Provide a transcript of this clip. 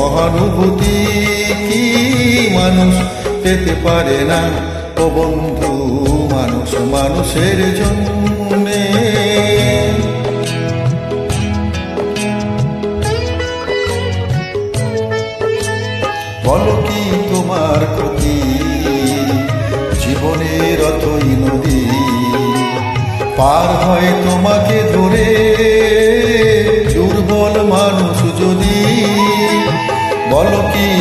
সহানুভূতি কি মানুষ পেতে পারে না? ও বন্ধু, মানুষ মানুষের জন্য। বলো কি তোমার ক্ষতি? জীবনের অতই নদী। পার হয় তোমাকে ধরে